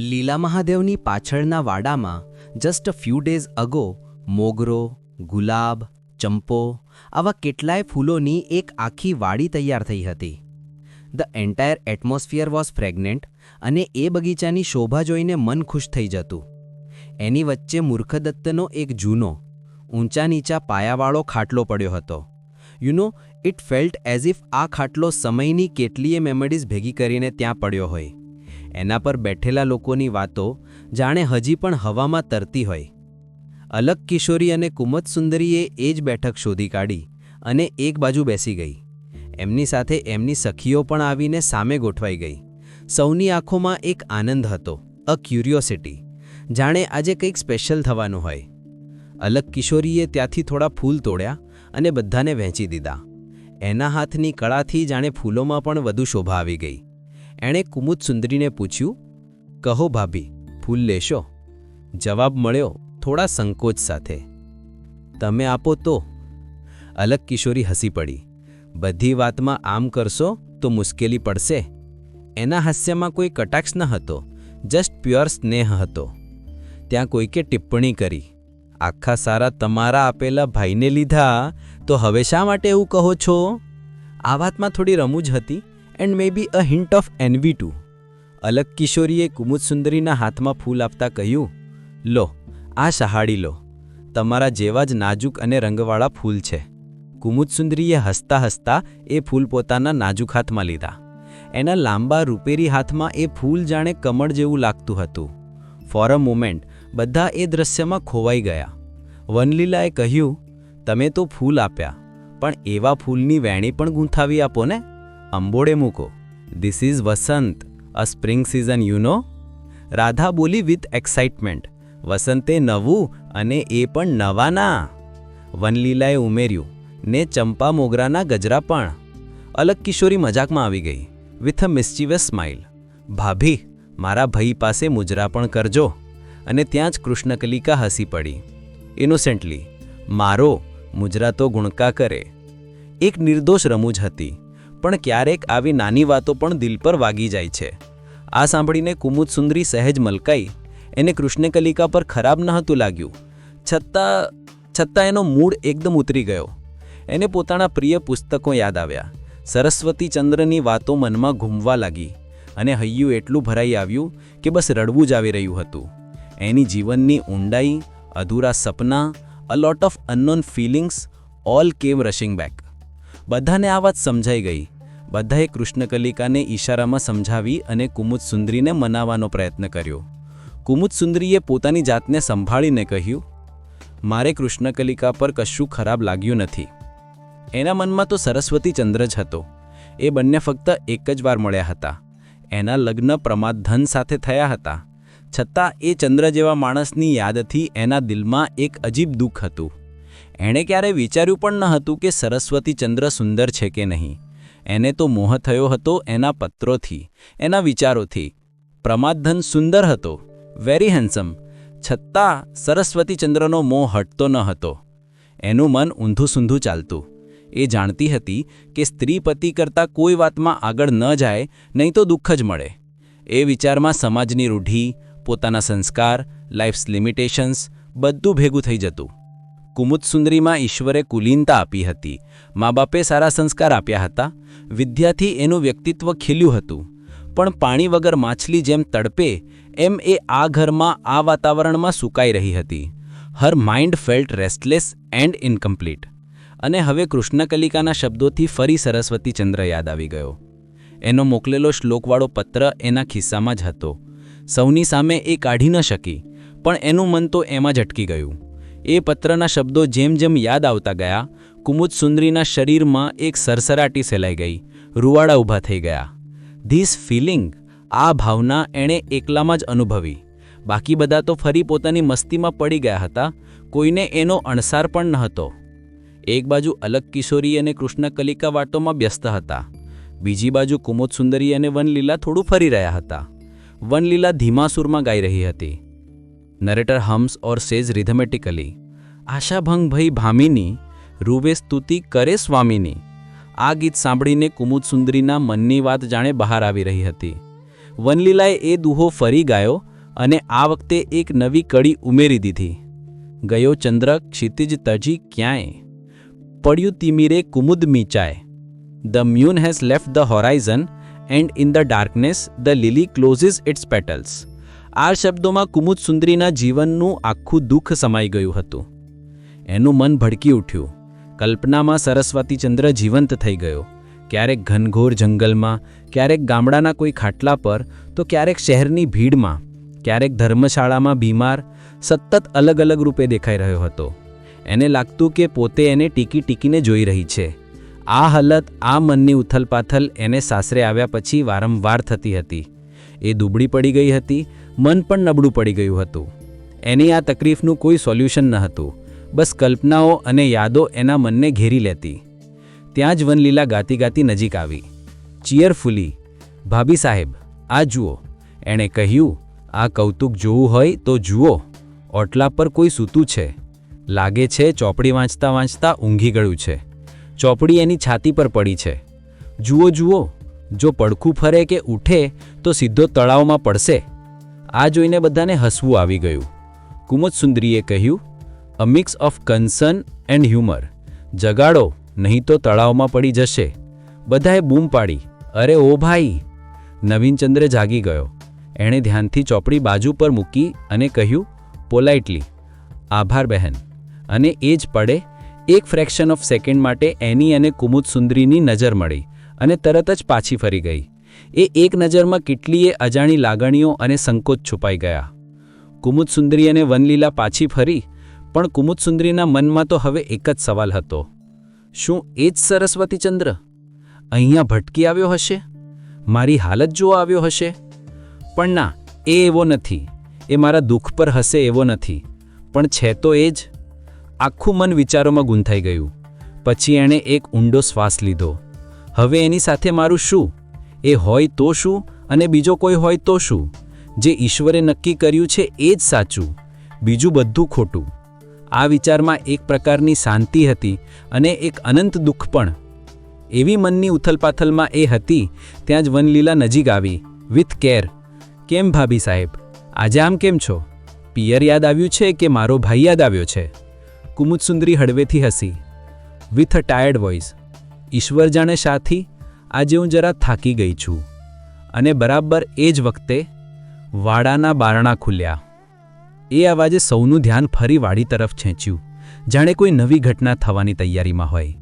લીલા મહાદેવની પાછળના વાડામાં જસ્ટ ફ્યુ ડેઝ અગો મોગરો, ગુલાબ, ચંપો આવા કેટલાય ફૂલોની એક આખી વાડી તૈયાર થઈ હતી. The entire atmosphere was fragrant અને એ બગીચાની શોભા જોઈને મન ખુશ થઈ જતું. એની વચ્ચે મૂર્ખદત્તનો એક જૂનો ઊંચા નીચા પાયાવાળો ખાટલો પડ્યો હતો. You know it felt as if આ ખાટલો સમયની કેટલીય મેમરીઝ ભેગી કરીને ત્યાં પડ્યો હોય. એના પર બેઠેલા લોકોની વાતો જાણે હજી પણ હવામાં તરતી હોય. અલગ કિશોરી અને કુમત સુંદરીએ એ જ બેઠક શોધી કાઢી અને એક બાજુ બેસી ગઈ. એમની સાથે એમની સખીઓ પણ આવીને સામે ગોઠવાઈ ગઈ. સૌની આંખોમાં એક આનંદ હતો, અ ક્યુરિયોસિટી. જાણે આજે કંઈક સ્પેશિયલ થવાનું હોય. અલગ કિશોરીએ ત્યાંથી થોડા ફૂલ તોડ્યા અને બધાને વહેંચી દીધા. એના હાથની કળાથી જાણે ફૂલોમાં પણ વધુ શોભા આવી ગઈ. એણે કુમુદ સુંદરીને પૂછ્યું, કહો ભાભી, ફૂલ લેશો? જવાબ મળ્યો, થોડા સંકોચ સાથે. તમે આપો તો. અલગ કિશોરી હસી પડી, બધી વાતમાં આમ કરશો તો મુશ્કેલી પડશે. એના હાસ્યમાં કોઈ કટાક્ષ ન હતો, જસ્ટ પ્યોર સ્નેહ હતો. ત્યાં કોઈકે ટિપ્પણી કરી, આખા સારા તમારા આપેલા ભાઈને લીધા, તો હવે શા માટે એવું કહો છો? આ વાતમાં થોડી રમૂજ હતી and maybe a hint of envy too અલગ કિશોરીએ કુમુદ સુંદરીના હાથમાં ફૂલ આપતા કહ્યું, લો, આ શહાડી લો. તમારા જેવા જ નાજુક અને રંગવાળા ફૂલ છે. કુમુદ સુંદરીએ હસતા હસતા એ ફૂલ પોતાના નાજુક હાથમાં લીધા. એના લાંબા રૂપેરી હાથમાં એ ફૂલ જાણે કમળ જેવું લાગતું હતું. ફોર અ મોમેન્ટ બધા એ દ્રશ્યમાં ખોવાઈ ગયા. વનલીલાએ કહ્યું, તમે તો ફૂલ આપ્યા, પણ એવા ફૂલની વેણી પણ ગૂંથાવી આપો ને. અંબોડે મૂકો. This is Vasant. A spring season you know Radha બોલી વિથ એક્સાઇટમેન્ટ વસંતે નવું અને એ પણ નવાના. વનલીલાએ ઉમેર્યું, ને ચંપા મોગરાના ગજરા પણ. અલગ કિશોરી મજાકમાં આવી ગઈ વિથ અ મિસ્ચીવસ સ્માઇલ ભાભી, મારા ભાઈ પાસે મુજરા પણ કરજો. અને ત્યાં જ કૃષ્ણકલિકા હસી પડી. ઇનોસેન્ટલી મારો, મુજરા તો ગુણકા કરે. એક નિર્દોષ રમૂજ હતી. પણ ક્યારેક આવી નાની વાતો પણ દિલ પર વાગી જાય છે. આ સાંભળીને કુમુદ સુંદરી સહેજ મલકાઈ. એને કૃષ્ણકલિકા પર ખરાબ નહોતું લાગ્યું. છતાં છતાં એનો મૂડ એકદમ ઉતરી ગયો. એને પોતાના પ્રિય પુસ્તકો યાદ આવ્યા. સરસ્વતી ચંદ્રની વાતો મનમાં ઘૂમવા લાગી અને હૈયું એટલું ભરાઈ આવ્યું કે બસ રડવું જ આવી રહ્યું હતું. એની જીવનની ઊંડાઈ, અધૂરા સપના a lot of unknown feelings all came rushing back બધાને આ વાત સમજાઈ ગઈ. બધાએ કૃષ્ણકલિકાને ઈશારામાં સમજાવી અને કુમુદ સુંદરીને મનાવવાનો પ્રયત્ન કર્યો. કુમુદ સુંદરીએ પોતાની જાતને સંભાળીને કહ્યું, મારે કૃષ્ણકલિકા પર કશું ખરાબ લાગ્યું નથી. એના મનમાં તો સરસ્વતી ચંદ્ર જ હતો. એ બંને ફક્ત એક જ વાર મળ્યા હતા. એના લગ્ન પ્રમાદ ધન સાથે થયા હતા. છતાં એ ચંદ્ર જેવા માણસની યાદથી એના દિલમાં એક અજીબ દુઃખ હતું. એણે ક્યારે વિચાર્યું પણ ન હતું કે સરસ્વતી ચંદ્ર સુંદર છે કે નહીં. એને તો મોહ થયો હતો એના પત્રોથી, એના વિચારોથી. પ્રમાદધન સુંદર હતો વેરી હેન્સમ છતાં સરસ્વતી ચંદ્રનો મોહ હટતો ન હતો. એનું મન ઊંધું સૂંધું ચાલતું. એ જાણતી હતી કે સ્ત્રી પતિ કરતાં કોઈ વાતમાં આગળ ન જાય, નહીં તો દુઃખ જ મળે. એ વિચારમાં સમાજની રૂઢી, પોતાના સંસ્કાર લાઈફ્સ લિમિટેશન્સ બધું ભેગું થઈ જતું. કુમુદ સુંદરીમાં ઈશ્વરે કુલીનતા આપી હતી. મા બાપે સારા સંસ્કાર આપ્યા હતા. વિદ્યાથી એનું વ્યક્તિત્વ ખીલ્યું હતું. પણ પાણી વગર માછલી જેમ તડપે, એમ એ આ ઘરમાં, આ વાતાવરણમાં સુકાઈ રહી હતી. Her mind felt restless and incomplete. અને હવે કૃષ્ણકલિકાના શબ્દોથી ફરી સરસ્વતી ચંદ્ર યાદ આવી ગયો. એનો મોકલેલો શ્લોકવાળો પત્ર એના ખિસ્સામાં જ હતો. સૌની સામે એ કાઢી ન શકી, પણ એનું મન તો એમાં જ અટકી ગયું. એ પત્રના શબ્દો જેમ જેમ યાદ આવતા ગયા, કુમુદ સુંદરીના શરીરમાં એક સરસરાટી સેલાઈ ગઈ, રૂવાડા ઊભા થઈ ગયા. ધીસ ફિલિંગ, આ ભાવના એણે એકલામાં જ અનુભવી. બાકી બધા તો ફરી પોતાની મસ્તીમાં પડી ગયા હતા, કોઈને એનો અણસાર પણ ન હતો. એક બાજુ અલગ કિશોરી અને કૃષ્ણકલિકા વાટોમાં વ્યસ્ત હતા. બીજી બાજુ કુમોદ સુંદરી અને વનલીલા થોડું ફરી રહ્યા હતા. વનલીલા ધીમા સૂરમાં ગાઈ રહી હતી. Narrator hums or says rhythmically આશાભંગ ભઈ ભામિની, રૂવે સ્તુતિ કરે સ્વામીની. આ ગીત સાંભળીને કુમુદ સુંદરીના મનની વાત જાણે બહાર આવી રહી હતી. વનલીલાએ એ દુહો ફરી ગાયો અને આ વખતે એક નવી કડી ઉમેરી દીધી. ગયો ચંદ્ર, ક્ષિતિજ તજી ક્યાંય? પડ્યું તિમિરે કુમુદ મીચાય. The moon has left the horizon and in the darkness, the lily closes its petals. આ શબ્દોમાં કુમુદ સુંદરીના જીવનનું આખું દુઃખ સમાઈ ગયું હતું. એનું મન ભડકી ઉઠ્યું. કલ્પનામાં સરસ્વતીચંદ્ર જીવંત થઈ ગયો. ક્યારેક ઘનઘોર જંગલમાં, ક્યારેક ગામડાના કોઈ ખાટલા પર, તો ક્યારેક શહેરની ભીડમાં, ક્યારેક ધર્મશાળામાં બીમાર, સતત અલગ અલગ રૂપે દેખાઈ રહ્યો હતો. એને લાગતું કે પોતે એને ટીકી ટીકીને જોઈ રહી છે. આ હાલત, આ મનની ઉથલપાથલ એને સાસરે આવ્યા પછી વારંવાર થતી હતી. એ દુબળી પડી ગઈ હતી મન પણ નબળું પડી ગયું હતું. એની આ તકલીફનું કોઈ સોલ્યુશન ન હતું. બસ કલ્પનાઓ અને યાદો એના મનને ઘેરી લેતી. ત્યાં જ વનલીલા ગાતી ગાતી નજીક આવી. ચિયરફુલી ભાભી સાહેબ, આ જુઓ. એણે કહ્યું, આ કૌતુક જોવું હોય તો જુઓ. ઓટલા પર કોઈ સૂતું છે. લાગે છે ચોપડી વાંચતા વાંચતા ઊંઘી ગયું છે. ચોપડી એની છાતી પર પડી છે. જુઓ જુઓ. જો પડખું ફરે કે ઉઠે, તો સીધો તળાવમાં પડશે. આ જોઈને બધાને હસવું આવી ગયું. કુમુદ સુંદરીએ કહ્યું, a mix of concern and humour. જગાડો, નહીં તો તળાવમાં પડી જશે. બધાએ બૂમ પાડી, અરે ઓ ભાઈ. નવીનચંદ્ર જાગી ગયો. એણે ધ્યાનથી ચોપડી બાજુ પર મૂકી અને કહ્યું, પોલાઇટલી. આભાર બહેન. અને એ જ પડે એક ફ્રેક્શન ઓફ સેકન્ડ માટે એની અને કુમુદ સુંદરીની નજર મળી અને તરત જ પાછી ફરી ગઈ. એ એક નજરમાં કેટલીય અજાણી લાગણીઓ અને સંકોચ છુપાઈ ગયા. કુમુદ સુંદરી અને વનલીલા પાછી ફરી, પણ કુમુદ સુંદરીના મનમાં તો હવે એક જ સવાલ હતો. શું એ જ સરસ્વતીચંદ્ર અહીંયા ભટકી આવ્યો હશે? મારી હાલત જોવા આવ્યો હશે? પણ ના, એ એવો નથી. એ મારા દુઃખ પર હશે એવો નથી. પણ છે તો એ જ. આખું મન વિચારોમાં ગૂંથાઈ ગયું. પછી એણે એક ઊંડો શ્વાસ લીધો. હવે એની સાથે મારું શું? એ હોય તો શું અને બીજો કોઈ હોય તો શું? જે ઈશ્વરે નક્કી કર્યું છે એ જ સાચું. બીજું બધું ખોટું. આ વિચારમાં એક પ્રકારની શાંતિ હતી અને એક અનંત દુઃખ પણ. એવી મનની ઉથલપાથલમાં એ હતી, ત્યાં જ વનલીલા નજીક આવી, વિથ કેર. કેમ ભાભી સાહેબ? આજે આમ કેમ છો? પિયર યાદ આવ્યું છે કે મારો ભાઈ યાદ આવ્યો છે? કુમુદ સુંદરી હળવેથી હસી. With a tired voice. ઈશ્વર જાણે સાથી આજે હું જરા થાકી ગઈ છું અને બરાબર એ જ વખતે વાડાના બારણા ખુલ્યા. એ અવાજે સૌનું ધ્યાન ફરી વાડી તરફ ખેંચ્યું, જાણે કોઈ નવી ઘટના થવાની તૈયારીમાં હોય.